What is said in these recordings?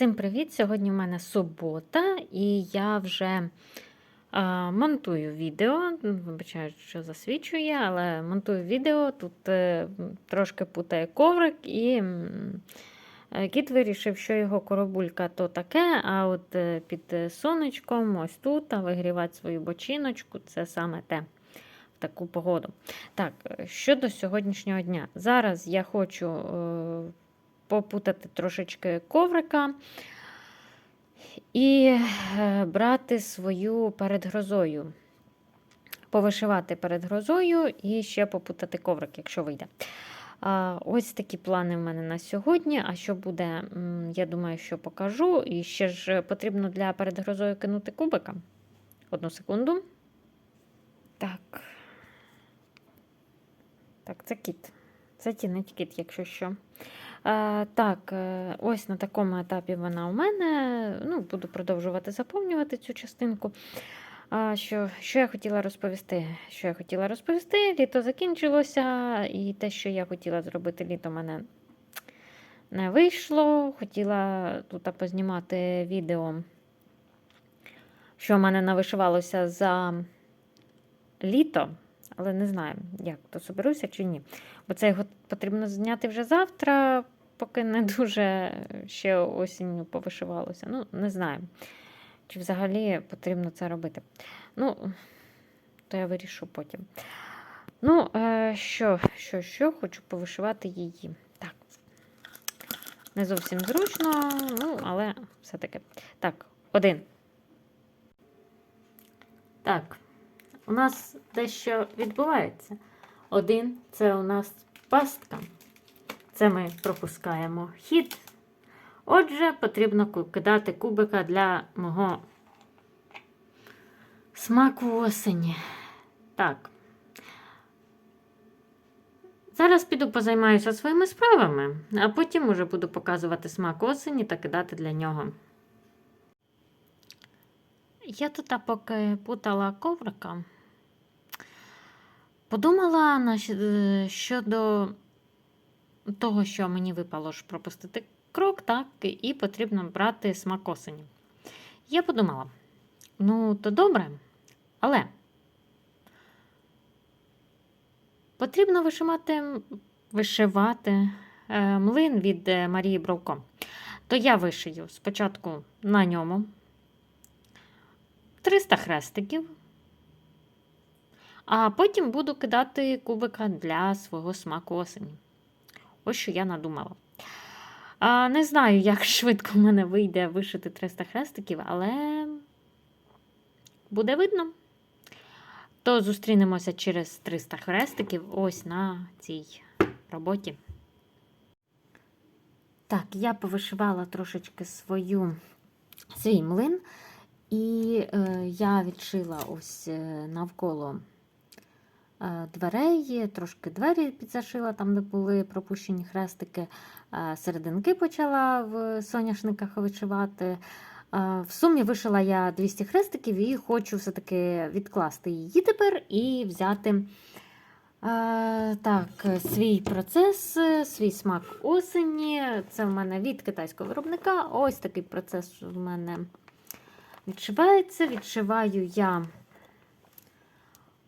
Всім привіт! Сьогодні в мене субота, і я вже а, монтую відео. Вибачаю, що засвічує, але монтую відео. Тут е, трошки путає коврик, і е, кіт вирішив, що його коробулька то таке, а от е, під е, сонечком, ось тут, а вигрівати свою бочиночку це саме те. Таку погоду. Так, е, щодо сьогоднішнього дня. Зараз я хочу е, попутати трошечки коврика і е, брати свою перед грозою. Повишивати перед грозою і ще попутати коврик, якщо вийде. Ось такі плани в мене на сьогодні. А що буде, я думаю, що покажу. І ще ж потрібно для перед грозою кинути кубика. Одну секунду. Так. Так, це кіт. Це тінить кіт, якщо що. Е, так, е, ось на такому етапі вона у мене. Ну, Буду продовжувати заповнювати цю частинку. А, що, що я хотіла розповісти? Що я хотіла розповісти? Літо закінчилося, і те, що я хотіла зробити літо, мене не вийшло. Хотіла тут познімати відео, що в мене навишивалося за літо, але не знаю, як то соберуся чи ні. Бо це його потрібно зняти вже завтра, поки не дуже ще осінню повишивалося. Ну, не знаю, чи взагалі потрібно це робити. Ну, то я вирішу потім. Ну, е, що, що, що, хочу повишивати її. Так. Не зовсім зручно, ну, але все-таки. Так, один. Так, у нас дещо відбувається. Один це у нас пастка. Це ми пропускаємо хід. Отже, потрібно кидати кубика для мого смаку осені. Так. Зараз піду позаймаюся своїми справами, а потім уже буду показувати смак осені та кидати для нього. Я тут поки путала коврика. Подумала е, щодо того, що мені випало ж пропустити крок, так, і потрібно брати смак осені. Я подумала, ну, то добре, але потрібно вишивати, вишивати е, млин від е, Марії Бровко. То я вишию спочатку на ньому 300 хрестиків. А потім буду кидати кубика для свого смаку осені. Ось що я надумала. А, не знаю, як швидко в мене вийде вишити 300 хрестиків, але буде видно. То зустрінемося через 300 хрестиків ось на цій роботі. Так, я повишивала трошечки свою, свій млин, і е, я відшила ось е, навколо дверей, трошки двері підзашила, там, де були пропущені хрестики. Е, Серединки почала в соняшниках вишивати. Е, В сумі вишила я 200 хрестиків і хочу все-таки відкласти її тепер і взяти е, так, свій процес, е, свій смак осені. Це в мене від китайського виробника. Ось такий процес в мене відшивається. Відшиваю я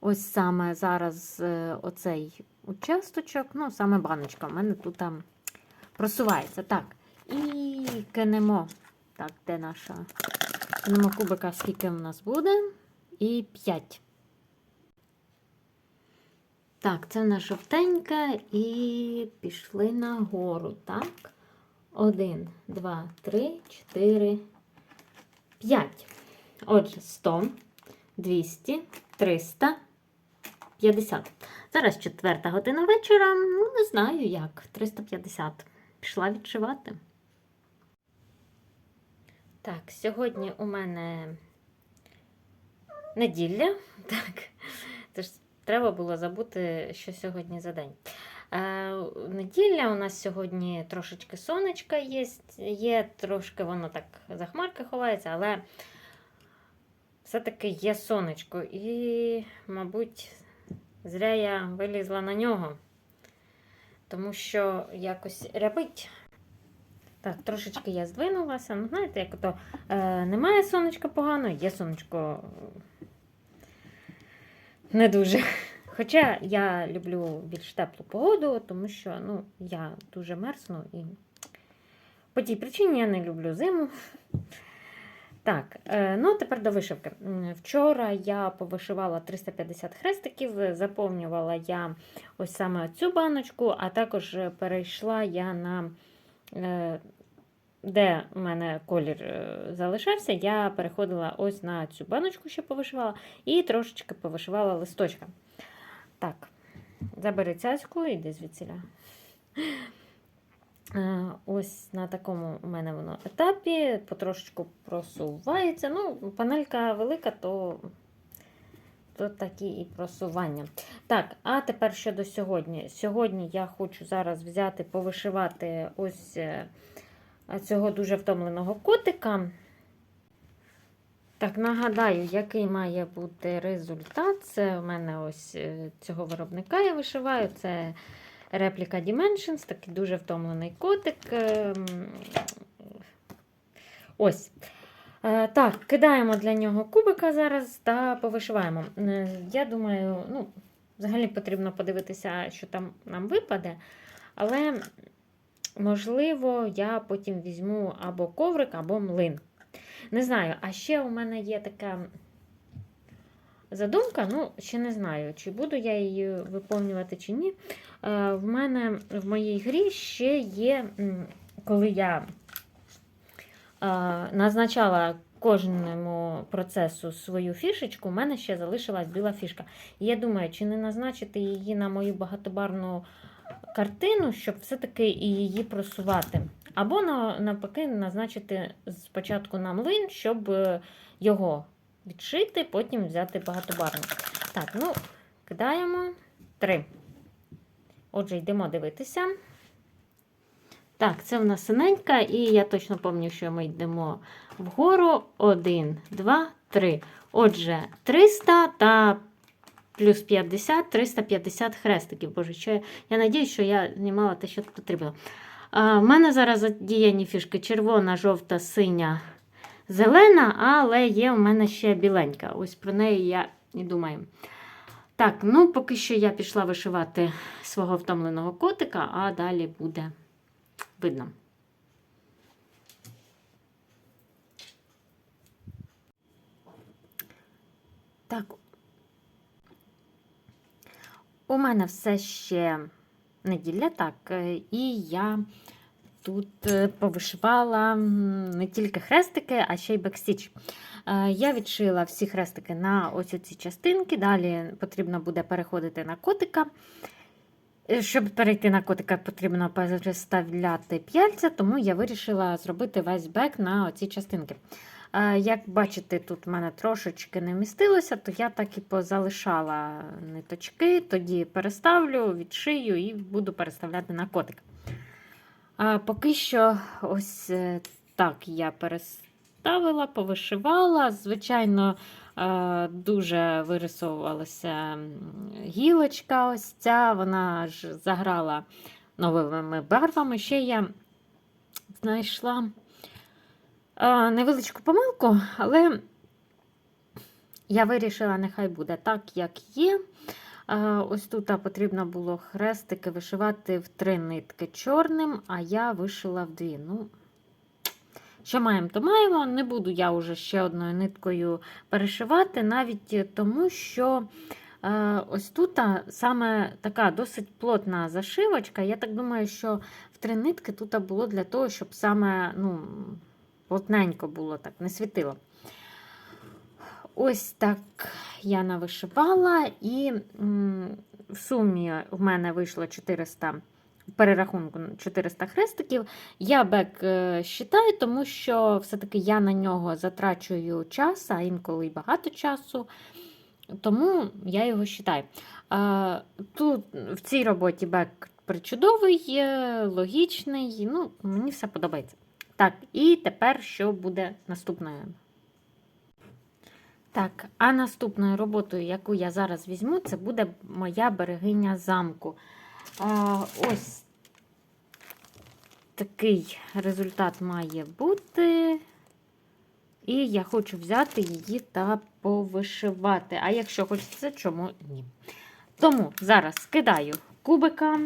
ось саме зараз е, оцей участочок, ну, саме баночка. У мене тут там просувається. Так, і кинемо. Так, де наша? Кинемо кубика, скільки в нас буде. І 5. Так, це в нас жовтенька. І пішли нагору. Так. Один, два, три, чотири, п'ять. Отже, 100, 200, 300, 50. Зараз четверта година вечора. Ну, не знаю як. 350. Пішла відшивати. Так, сьогодні у мене неділя. Так. Тож треба було забути, що сьогодні за день. Е, неділя у нас сьогодні трошечки сонечка є, є, трошки воно так за хмарки ховається, але все-таки є сонечко. І, мабуть, зря я вилізла на нього, тому що якось рябить. Так, трошечки я здвинулася. Ну, знаєте, як ото е, немає сонечка погано, є сонечко е, не дуже. Хоча я люблю більш теплу погоду, тому що ну, я дуже мерзну і по тій причині я не люблю зиму. Так, е, ну тепер до вишивки. Вчора я повишивала 350 хрестиків, заповнювала я ось саме цю баночку, а також перейшла я на е, де в мене колір е, залишався, я переходила ось на цю баночку, що повишивала, і трошечки повишивала листочка. Так, забери цяцьку, іди звідсіля. Ось на такому у мене воно етапі, потрошечку просувається. Ну, панелька велика, то, то такі і просування. Так, а тепер щодо сьогодні. Сьогодні я хочу зараз взяти, повишивати ось е, цього дуже втомленого котика. Так, нагадаю, який має бути результат. Це у мене ось е, цього виробника я вишиваю. Це репліка Dimensions, такий дуже втомлений котик. Ем, Ось. Е, Так, кидаємо для нього кубика зараз та повишиваємо. Е, Я думаю, ну, взагалі потрібно подивитися, що там нам випаде. Але, можливо, я потім візьму або коврик, або млин. Не знаю, а ще у мене є така задумка, ну, ще не знаю, чи буду я її виконувати, чи ні. Е, В мене в моїй грі ще є, коли я е, назначала кожному процесу свою фішечку, у мене ще залишилась біла фішка. І я думаю, чи не назначити її на мою багатобарну картину, щоб все-таки її просувати. Або навпаки назначити спочатку на млин, щоб е, його відшити, потім взяти багатобарну. Так, ну, кидаємо три. Отже, йдемо дивитися. Так, це в нас синенька, і я точно пам'ятаю, що ми йдемо вгору. Один, два, три. Отже, 300 та плюс 50, 350 хрестиків. Боже, що я, я надіюсь, що я знімала те, що потрібно. В мене зараз задіяні фішки червона, жовта, синя, зелена, але є у мене ще біленька. Ось про неї я і думаю. Так, ну поки що я пішла вишивати свого втомленого котика, а далі буде видно. Так. У мене все ще неділя, так, і я тут е, повишивала не тільки хрестики, а ще й бекстіч. Е, Я відшила всі хрестики на ось ці частинки. Далі потрібно буде переходити на котика. Е, Щоб перейти на котика, потрібно переставляти п'яльця, тому я вирішила зробити весь бек на оці частинки. Як бачите, тут в мене трошечки не вмістилося, то я так і позалишала ниточки, тоді переставлю, відшию і буду переставляти на котик. А Поки що, ось е, так я переставила, повишивала. Звичайно, е, дуже вирисовувалася гілочка. Ось ця, вона ж заграла новими барвами. Ще я знайшла е, невеличку помилку, але я вирішила, нехай буде так, як є. Ось тут потрібно було хрестики вишивати в три нитки чорним, а я вишила в дві. Ну, що маємо, то маємо. Не буду я вже ще одною ниткою перешивати, навіть тому, що е, ось тут саме така досить плотна зашивочка. Я так думаю, що в три нитки тут було для того, щоб саме ну, плотненько було, так, не світило. Ось так я навишивала, і в сумі в мене вийшло 400 перерахунку 400 хрестиків. Я бек е, считаю, тому що все-таки я на нього затрачую час, а інколи й багато часу. Тому я його вважаю. Тут в цій роботі бек причудовий, е, логічний. Ну, мені все подобається. Так, і тепер що буде наступною? Так, а наступною роботою, яку я зараз візьму, це буде моя берегиня замку. А, ось такий результат має бути. І я хочу взяти її та повишивати. А якщо хочеться, чому ні? Тому зараз скидаю кубика.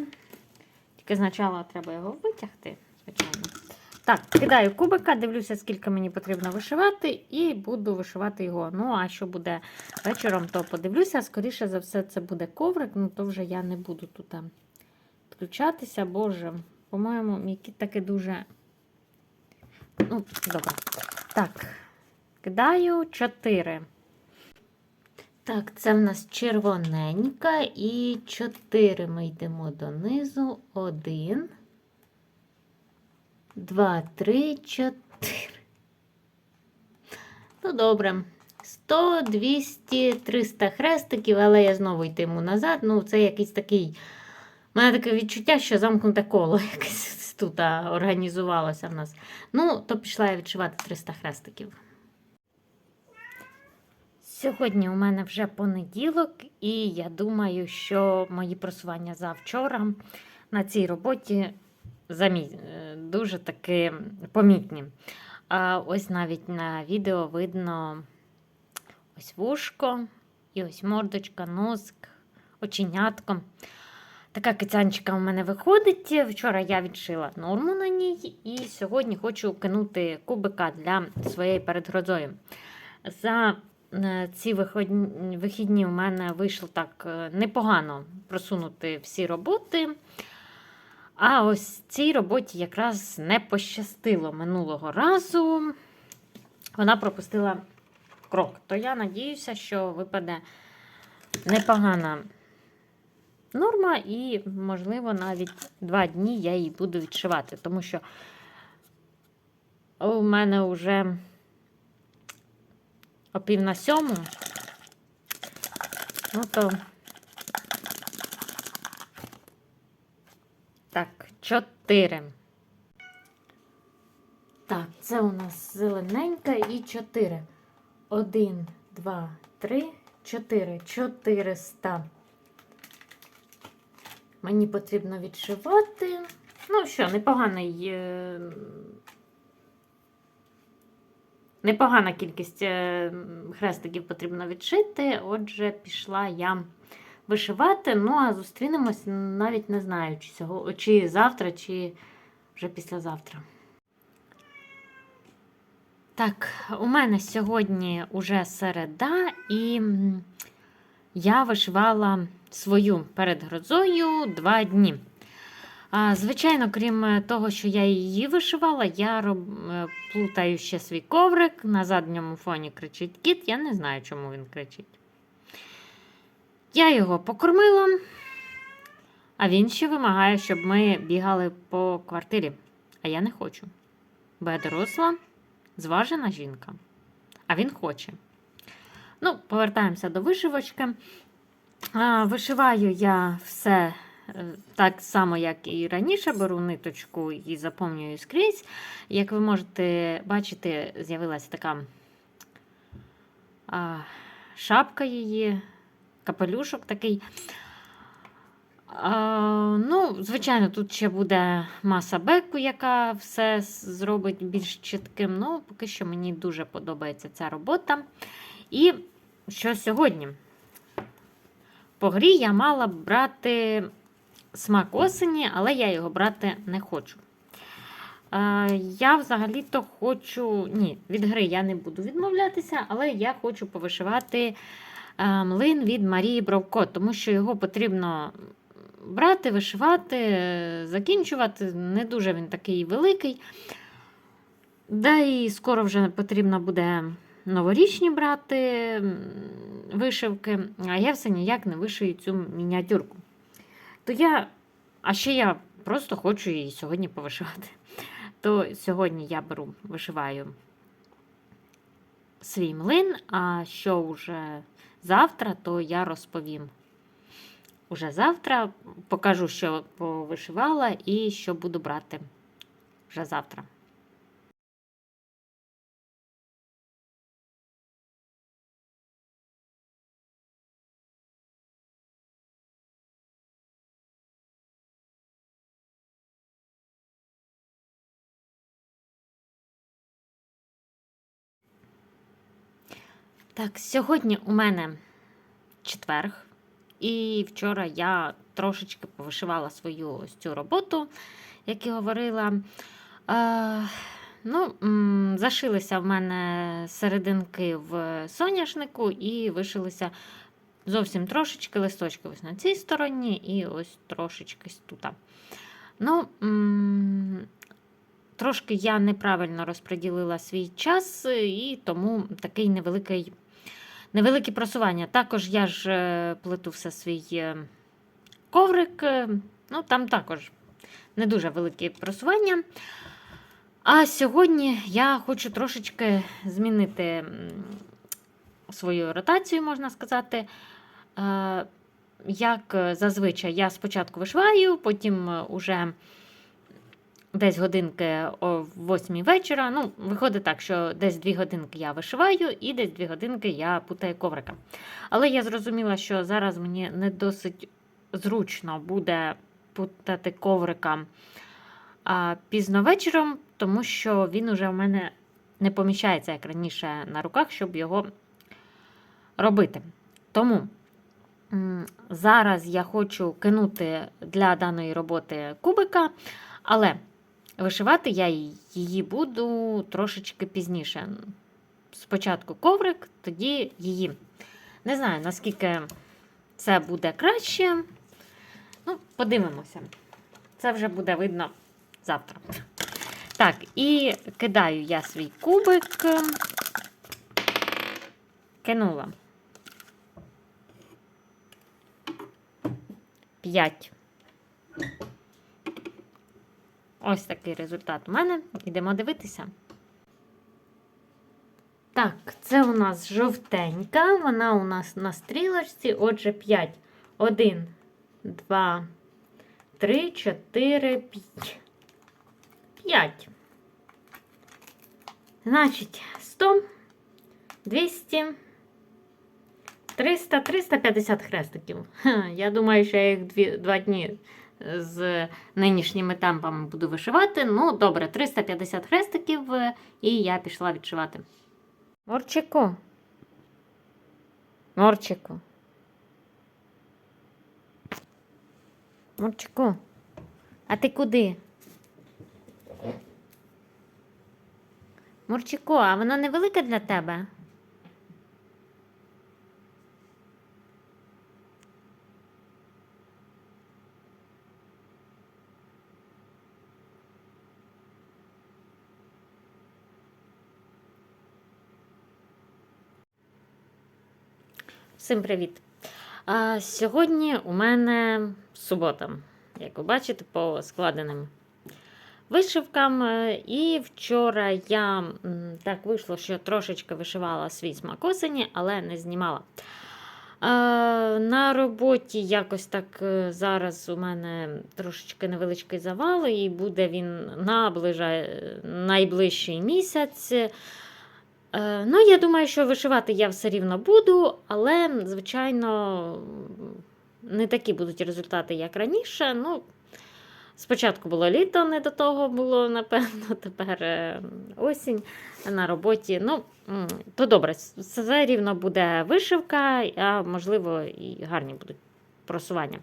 Тільки спочатку треба його витягти, звичайно. Так, кидаю кубика, дивлюся, скільки мені потрібно вишивати, і буду вишивати його. Ну, а що буде вечором, то подивлюся. Скоріше за все, це буде коврик, ну то вже я не буду тут включатися. Боже, по-моєму, мій кіт таки дуже. Ну, добре. Так, кидаю 4. Так, це в нас червоненька і 4 ми йдемо донизу. 1, 2, 3, 4. Ну, добре. 100, 200, 300 хрестиків, але я знову йтиму назад. Ну, це якийсь такий. У мене таке відчуття, що замкнуте коло якесь тут організувалося в нас. Ну, то пішла я відшивати 300 хрестиків. Сьогодні у мене вже понеділок, і я думаю, що мої просування за вчора на цій роботі замі... дуже таки помітні. А ось навіть на відео видно ось вушко, і ось мордочка, носик, оченятко. Така кицянчика у мене виходить. Вчора я відшила норму на ній, і сьогодні хочу кинути кубика для своєї передгрозою. За е, ці вихідні у мене вийшло так е, непогано просунути всі роботи. А ось цій роботі якраз не пощастило минулого разу. Вона пропустила крок. То я надіюся, що випаде непогана норма, і, можливо, навіть два дні я її буду відшивати, тому що у мене вже о пів на сьому. Ну то чотири. Так, це у нас зелененька і чотири. Один, два, три, чотири. Чотириста. Мені потрібно відшивати. Ну що, непоганий. е, Непогана кількість е, хрестиків потрібно відшити. Отже, пішла я вишивати. Ну, а зустрінемось навіть не знаю, чи, сього, чи завтра, чи вже післязавтра. Так, у мене сьогодні уже середа, і я вишивала свою перед грозою два дні. Звичайно, крім того, що я її вишивала, я роб... е, плутаю ще свій коврик. На задньому фоні кричить кіт. Я не знаю, чому він кричить. Я його покормила, а він ще вимагає, щоб ми бігали по квартирі. А я не хочу. Бо я доросла, зважена жінка. А він хоче. Ну, повертаємося до вишивочки. Вишиваю я все е, так само, як і раніше, беру ниточку і заповнюю скрізь. Як ви можете бачити, з'явилася така шапка її, капелюшок такий. Ну, Звичайно, тут ще буде маса беку, яка все зробить більш чітким. Ну, поки що мені дуже подобається ця робота. І що сьогодні? По грі я мала брати смак осені, але я його брати не хочу. Я взагалі-то хочу. Ні, від гри я не буду відмовлятися, але я хочу повишивати млин від Марії Бровко, тому що його потрібно брати, вишивати, е, закінчувати. Не дуже він такий великий. Да і скоро вже потрібно буде новорічні брати вишивки, а я все ніяк не вишию цю мініатюрку. То я, а ще я просто хочу її сьогодні повишивати. То сьогодні я беру, вишиваю свій млин, а що вже завтра, то я розповім. Уже завтра покажу, що повишивала і що буду брати вже завтра. Так, сьогодні у мене четверг, і вчора я трошечки повишивала свою ось цю роботу, як і говорила. Е, ну, зашилися в мене серединки в соняшнику і вишилися зовсім трошечки листочки ось на цій стороні, і ось трошечки тут. Ну, трошки я неправильно розподілила свій час, і тому такий невеликий, невелике просування. Також я ж е, плету все свій е, коврик, е, ну там також не дуже велике просування. А сьогодні я хочу трошечки змінити свою ротацію, можна сказати. Як зазвичай, я спочатку вишиваю, потім уже десь годинки о 8 вечора. Ну, виходить так, що десь 2 годинки я вишиваю, і десь 2 годинки я путаю коврика. Але я зрозуміла, що зараз мені не досить зручно буде путати коврика а, пізно вечором, тому що він уже в мене не поміщається, як раніше, на руках, щоб його робити. Тому зараз я хочу кинути для даної роботи кубика, але вишивати я її буду трошечки пізніше. Спочатку коврик, тоді її. Не знаю, наскільки це буде краще. Ну, подивимося. Це вже буде видно завтра. Так, і кидаю я свій кубик. Кинула. 5. Ось такий результат у мене. Ідемо дивитися. Так, це у нас жовтенька, вона у нас на стрілочці, отже, 5. 1, 2, 3, 4, 5. 5. Значить, 100, 200, 300, 350 хрестиків. Я думаю, що я їх дві, два дні з нинішніми темпами буду вишивати. Ну, добре, 350 хрестиків, е, і я пішла відшивати. Морчику. Морчику. Морчику. А ти куди? Мурчику, а вона невелика для тебе? Всім привіт! А, сьогодні у мене субота, як ви бачите, по складеним вишивкам. Е, І вчора я так вийшло, що трошечки вишивала свій смак осені, але не знімала. Е, На роботі якось так е, зараз у мене трошечки невеличкий завал, і буде він наближає найближчий місяць. Е, Ну, я думаю, що вишивати я все рівно буду, але, звичайно, не такі будуть результати, як раніше. Ну, спочатку було літо, не до того було, напевно, тепер е, осінь на роботі. Ну, то добре, все рівно буде вишивка, а можливо, і гарні будуть просування.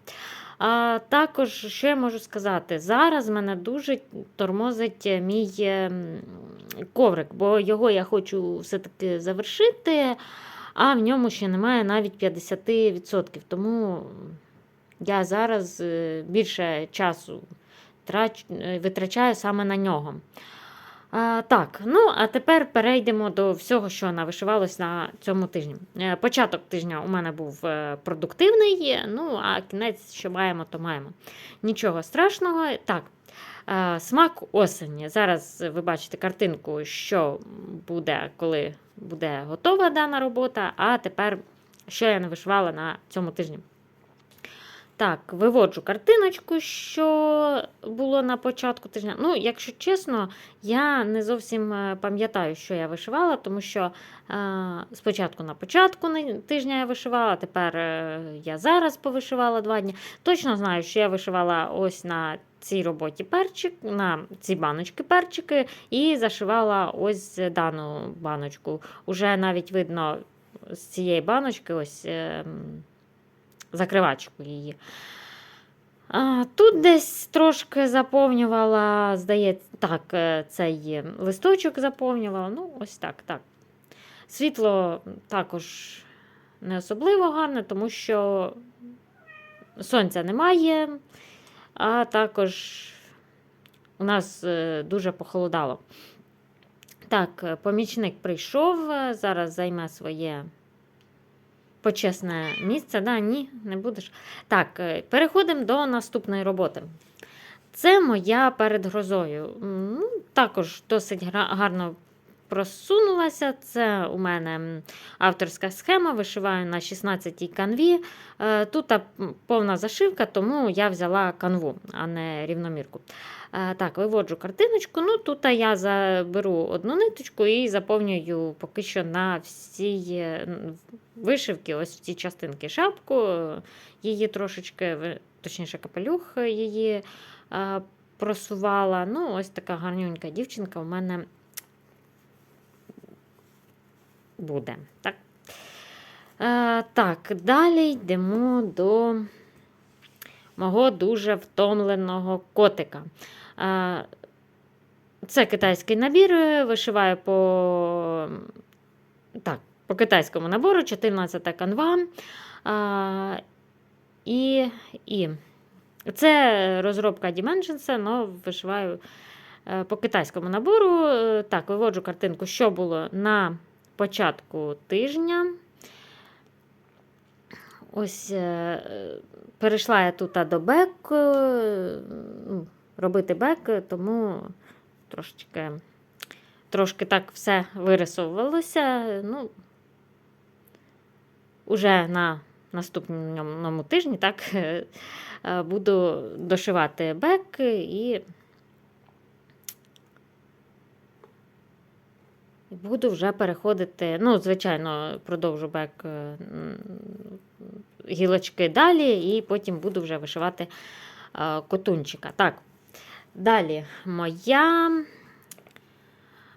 А, також, що я можу сказати, зараз мене дуже тормозить мій коврик, бо його я хочу все-таки завершити, а в ньому ще немає навіть 50%. Тому я зараз е, більше часу трач, е, витрачаю саме на нього. А, так, ну а тепер перейдемо до всього, що навишивалось на цьому тижні. Е, Початок тижня у мене був продуктивний, ну а кінець, що маємо, то маємо. Нічого страшного. Так, смак осені. Зараз ви бачите картинку, що буде, коли буде готова дана робота. А тепер, що я не вишивала на цьому тижні. Так, виводжу картиночку, що було на початку тижня. Ну, якщо чесно, я не зовсім е, пам'ятаю, що я вишивала, тому що е, спочатку на початку тижня я вишивала, тепер е, я зараз повишивала два дні. Точно знаю, що я вишивала ось на цій роботі перчик, на ці баночки перчики, і зашивала ось дану баночку. Уже навіть видно з цієї баночки ось е, закривачку її. Тут десь трошки заповнювала, здається, так, е, цей листочок заповнювала. Ну, ось так, так. Світло також не особливо гарне, тому що сонця немає, а також у нас е, дуже похолодало. Так, помічник прийшов, е, зараз займе своє почесне місце. Да, ні, не будеш. Так, е, переходимо до наступної роботи. Це моя перед грозою. Ну, також досить гарно просунулася. Це у мене авторська схема, вишиваю на 16-й канві. Е, Тут повна зашивка, тому я взяла канву, а не рівномірку. Е, Так, виводжу картиночку. Ну, тут я заберу одну ниточку і заповнюю поки що на всі е, вишивки, ось ці частинки шапку, її трошечки, точніше, капелюх її просувала. Ну, ось така гарнюнька дівчинка у мене буде. Так, е, так далі йдемо до мого дуже втомленого котика. Е, Це китайський набір, е, вишиваю по, так, по китайському набору, 14 канва. А, і, і це розробка Dimensions, але вишиваю е, по китайському набору. Е, Так, виводжу картинку, що було на початку тижня. Ось е, перейшла я тут до бек, е, ну, робити бек, тому трошечки, трошки так все вирисовувалося. Ну, уже на наступному тижні так, е, буду дошивати бек і буду вже переходити. Ну, звичайно, продовжу бек е, гілочки далі, і потім буду вже вишивати е, котунчика. Так, далі моя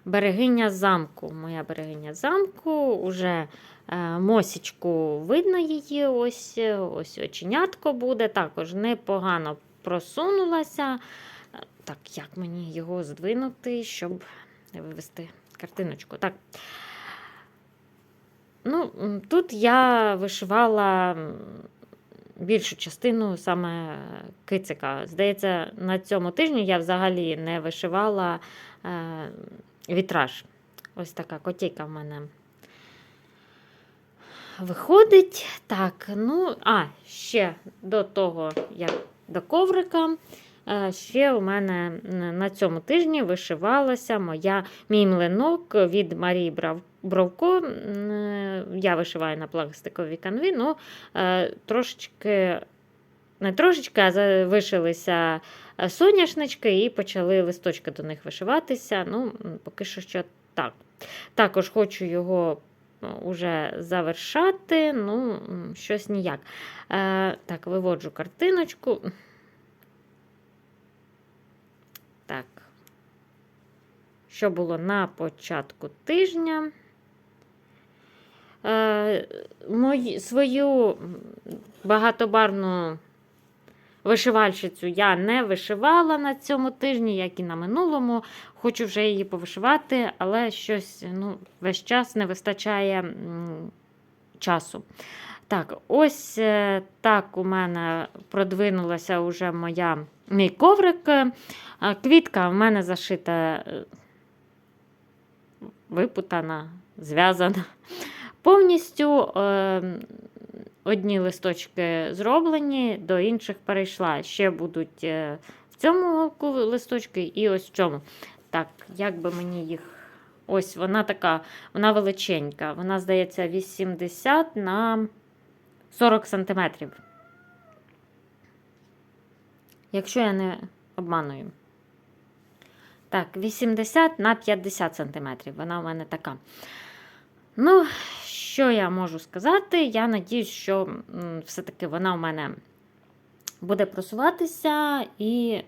берегиня замку. Моя берегиня замку уже е, мосічку видно її, ось ось оченятко буде. Також непогано просунулася. Так, як мені його здвинути, щоб вивести картиночку? Так. Ну, тут я вишивала більшу частину саме кицика. Здається, на цьому тижні я взагалі не вишивала е, вітраж. Ось така котейка в мене виходить. Так, ну, а, ще до того, як до коврика. Ще у мене на цьому тижні вишивалася моя мій млинок від Марії Брав- Бровко. Я вишиваю на пластиковій канві, ну е, трошечки, не трошечки, а вишилися е, соняшнички і почали листочки до них вишиватися. Ну, поки що що так. Також хочу його уже завершати, ну, щось ніяк. Е, так, виводжу картиночку. Так. Що було на початку тижня? Е, мої, свою м, багатобарвну вишивальщицю я не вишивала на цьому тижні, як і на минулому. Хочу вже її повишивати, але щось ну, весь час не вистачає м, часу. Так, ось е, так у мене продвинулася вже моя мій коврик. Е, Квітка в мене зашита, випутана, зв'язана. Повністю е, одні листочки зроблені, до інших перейшла. Ще будуть е, в цьому ку- листочки і ось в цьому. Так, як би мені їх. Ось вона така, вона величенька. Вона, здається, 80 на 40 сантиметрів. Якщо я не обманую. Так, 80 на 50 сантиметрів. Вона у мене така. Ну, що я можу сказати? Я надіюсь, що все-таки вона у мене буде просуватися і,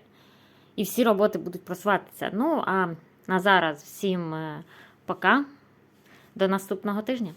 і всі роботи будуть просуватися. Ну, а на зараз всім е, пока. До наступного тижня.